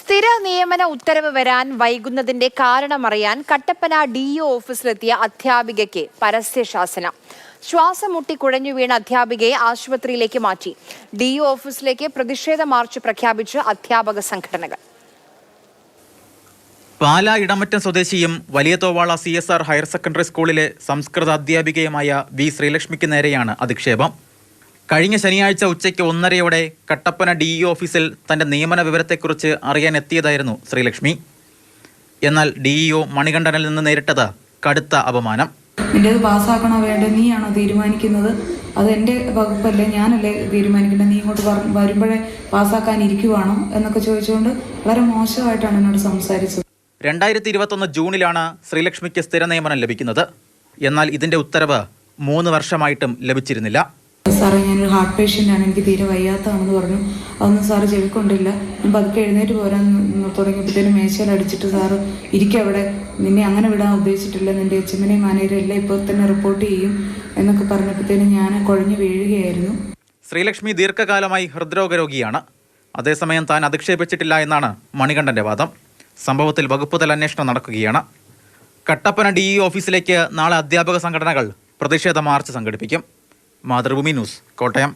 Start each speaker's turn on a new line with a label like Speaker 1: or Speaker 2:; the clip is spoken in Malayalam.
Speaker 1: സ്ഥിര നിയമന ഉത്തരവ് വരാൻ വൈകുന്നതിന്റെ കാരണമറിയാൻ കട്ടപ്പന ഡി ഒ ഓഫീസിലെത്തിയ അധ്യാപികയ്ക്ക് പരസ്യശാസന ശ്വാസം മുട്ടി കുഴഞ്ഞു വീണ അധ്യാപികയെ ആശുപത്രിയിലേക്ക് മാറ്റി. ഡി ഒ ഓഫീസിലേക്ക് പ്രതിഷേധ മാർച്ച് പ്രഖ്യാപിച്ച് അധ്യാപക സംഘടനകൾ.
Speaker 2: പാലാ ഇടമറ്റം സ്വദേശിയും Valiya Thovala C S R higher secondary സ്കൂളിലെ സംസ്കൃത അധ്യാപികയുമായ വി ശ്രീലക്ഷ്മിക്ക് നേരെയാണ് അധിക്ഷേപം. കഴിഞ്ഞ ശനിയാഴ്ച ഉച്ചയ്ക്ക് ഒന്നരയോടെ കട്ടപ്പന ഡി ഇ ഓഫീസിൽ തന്റെ നിയമന വിവരത്തെക്കുറിച്ച് അറിയാൻ എത്തിയതായിരുന്നു ശ്രീലക്ഷ്മി. എന്നാൽ ഡി ഇ ഒ മണികണ്ഠനിൽ നിന്ന് നേരിട്ടത് കടുത്ത അപമാനം.
Speaker 3: നിന്റേത് പാസ്സാക്കണോ വേണ്ട? നീയാണോ തീരുമാനിക്കുന്നത്? അത് എന്റെ വകുപ്പല്ലേ ഞാനല്ലേ തീരുമാനിക്കേണ്ടത് നീ ഇങ്ങോട്ട് വരുമ്പോഴേ പാസ്സാക്കാൻ ഇരിക്കുവാണോ എന്നൊക്കെ ചോദിച്ചുകൊണ്ട് വളരെ മോശമായിട്ടാണ് എന്നോട് സംസാരിച്ചത്.
Speaker 2: രണ്ടായിരത്തി ഇരുപത്തൊന്ന് ജൂണിലാണ് ശ്രീലക്ഷ്മിക്ക് സ്ഥിര നിയമനം ലഭിക്കുന്നത്. എന്നാൽ ഇതിന്റെ ഉത്തരവ് മൂന്ന് വർഷമായിട്ടും ലഭിച്ചിരുന്നില്ല.
Speaker 3: സാറേ ഞാനൊരു ഹാർട്ട് പേഷ്യന്റാണ് എനിക്ക് തീരെ വയ്യാത്തതാണെന്ന് പറഞ്ഞു. അതൊന്നും സാറ് ചെവിക്കൊണ്ടില്ല. ഞാൻ പതുക്കെ എഴുന്നേറ്റ് പോരാൻ തുടങ്ങിയപ്പോഴത്തേനും മേശയിൽ അടിച്ചിട്ട് സാറ് ഇരിക്കവിടെ നിന്നെ അങ്ങനെ വിടാൻ ഉദ്ദേശിച്ചിട്ടില്ല. നിന്റെ എച്ചമ്മനെയും മാനേജരും എല്ലാം ഇപ്പോൾ തന്നെ റിപ്പോർട്ട് ചെയ്യും എന്നൊക്കെ പറഞ്ഞപ്പോഴത്തേനും ഞാൻ കുഴഞ്ഞു വീഴുകയായിരുന്നു.
Speaker 2: ശ്രീലക്ഷ്മി ദീർഘകാലമായി ഹൃദ്രോഗ രോഗിയാണ് അതേസമയം താൻ അധിക്ഷേപിച്ചിട്ടില്ല എന്നാണ് മണികണ്ഠന്റെ വാദം. സംഭവത്തിൽ വകുപ്പ് തല അന്വേഷണം നടക്കുകയാണ്. കട്ടപ്പന ഡി ഓഫീസിലേക്ക് നാളെ അധ്യാപക സംഘടനകൾ പ്രതിഷേധ മാർച്ച് സംഘടിപ്പിക്കും. മാതൃഭൂമി ന്യൂസ് കോട്ടയം.